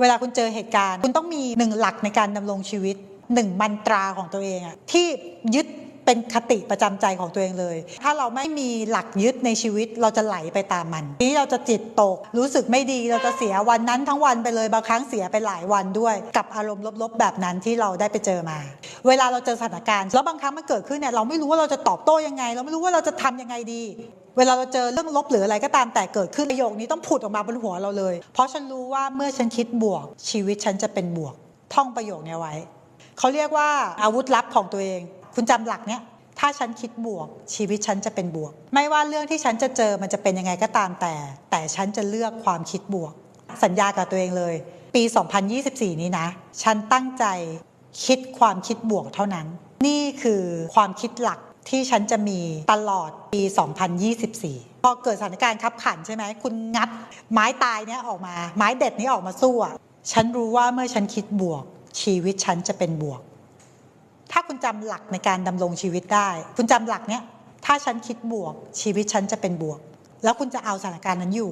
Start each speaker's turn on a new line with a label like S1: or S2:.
S1: เวลาคุณเจอเหตุการณ์ คุณต้องมีหนึ่งหลักในการดำรงชีวิตหนึ่งมันตราของตัวเองอะที่ยึด เป็นคติประจำใจของตัวเองเลย ถ้าเราไม่มีหลักยึดในชีวิตเราจะไหลไปตามมัน นี้เราจะจิตตก รู้สึกไม่ดีเราจะเสียวันนั้นทั้งวันไปเลยบางครั้งเสียไปหลายวันด้วย กับอารมณ์ลบๆ แบบนั้นที่เราได้ไปเจอมา เวลาเราเจอสถานการณ์ แล้วบางครั้งมันเกิดขึ้นเนี่ยเราไม่รู้ว่าเราจะตอบโต้ยังไง เราไม่รู้ว่าเราจะทำยังไงดีเวลาเราเจอเรื่องลบหรืออะไรก็ตามแต่เกิดขึ้นประโยคนี้ต้องผุดออกมาบนหัวเราเลย เพราะฉันรู้ว่าเมื่อฉันคิดบวก ชีวิตฉันจะเป็นบวก ท่องประโยคนี้ไว้ เขาเรียกว่าอาวุธลับของตัวเอง คุณจำหลักเนี้ยถ้าฉันคิดบวก ชีวิตฉันจะเป็นบวก ไม่ว่าเรื่องที่ฉันจะเจอมันจะเป็นยังไงก็ตามแต่ แต่ฉันจะเลือกความคิดบวก สัญญากับตัวเองเลย ปี 2024 นี้นะ ฉันตั้งใจคิดความคิดบวกเท่านั้น นี่คือความคิดหลักที่ฉันจะมีตลอดปี 2024 พอเกิดสถานการณ์ขับขันใช่ไหม คุณงัดไม้ตายเนี้ยออกมา ไม้เด็ดนี้ออกมาสู้อะฉันรู้ว่าเมื่อฉันคิดบวก ชีวิตฉันจะเป็นบวก คุณจำหลักในการดำรงชีวิตได้ คุณจำหลักเนี้ยถ้าฉันคิดบวกชีวิตฉันจะเป็นบวก แล้วคุณจะเอาสถานการณ์นั้นอยู่